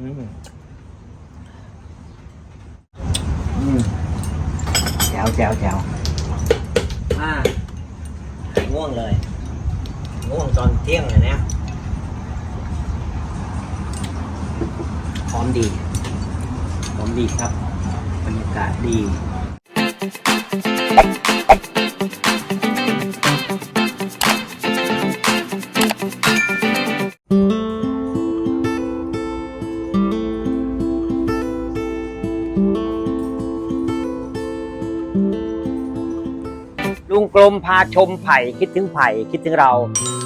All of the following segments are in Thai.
อืมอืมแจ๋วแจ๋วแจ๋วอ่าง่วงเลย ง่วงตอนเที่ยงเลยเนี่ยพร้อมดีพร้อมดีครับบรรยากาศดี ลุงกลมพาชมไผ่คิดถึงไผ่คิดถึงเรา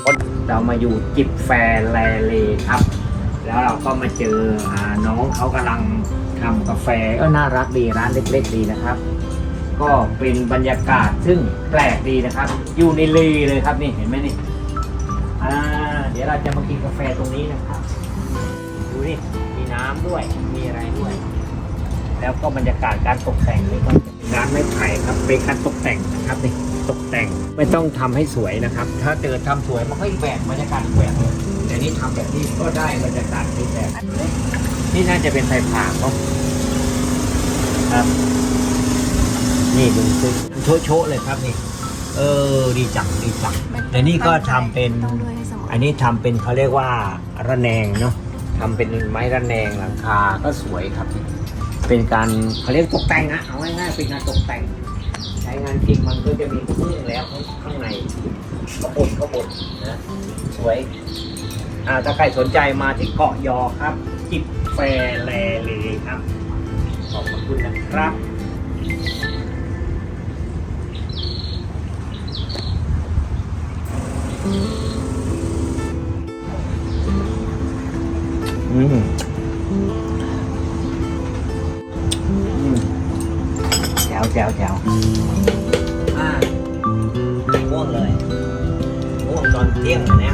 คนเรามาอยู่จิบแฟร์แลเลครับ แล้วเราก็มาเจออาน้องเขากำลังทำกาแฟก็น่ารักดีร้านเล็กๆดีนะครับ ก็เป็นบรรยากาศซึ่งแปลกดีนะครับ อยู่ในเลเลยครับนี่เห็นไหมนี่อ่าเดี๋ยวเราจะมากินกาแฟตรงนี้นะครับ ดูนี่มีน้ำด้วยมีอะไรด้วย แล้วก็บรรยากาศการตกแต่งนี่ก็เป็นร้านไม้ไผ่ครับเป็นการตกแต่งนะครับนี่ตกแต่งไม่ต้องทำให้สวยนะครับ ถ้าเกิดทำสวยมันก็อีกแบบบรรยากาศอีกแบบหนึ่งแต่นี่ทำแบบนี้ก็ได้บรรยากาศอีกแบบนี่น่าจะเป็นไฟผ่าเขาครับนี่ดูสิโชโชะเลยครับนี่ เออดีจังดีจังแต่นี่ก็ทำเป็น อันนี้ทำเป็นเขาเรียกว่าระแนงเนาะทำเป็นไม้ระแนงหลังคาก็สวยครับ เป็นการเขาเรียกตกแต่งอะเอาง่ายๆเป็นการตกแต่ง ใช้งานจริงมันก็จะมีเครื่องแล้วข้างในข้างบนข้างบนนะสวยอ่าถ้าใครสนใจมาที่เกาะยอครับจิบแฟแลเลครับ ขอบคุณนะครับอืม แจ๋วแจ๋วอ่าง่วงเลยง่วงตอนเที่ยงเลยเนี่ย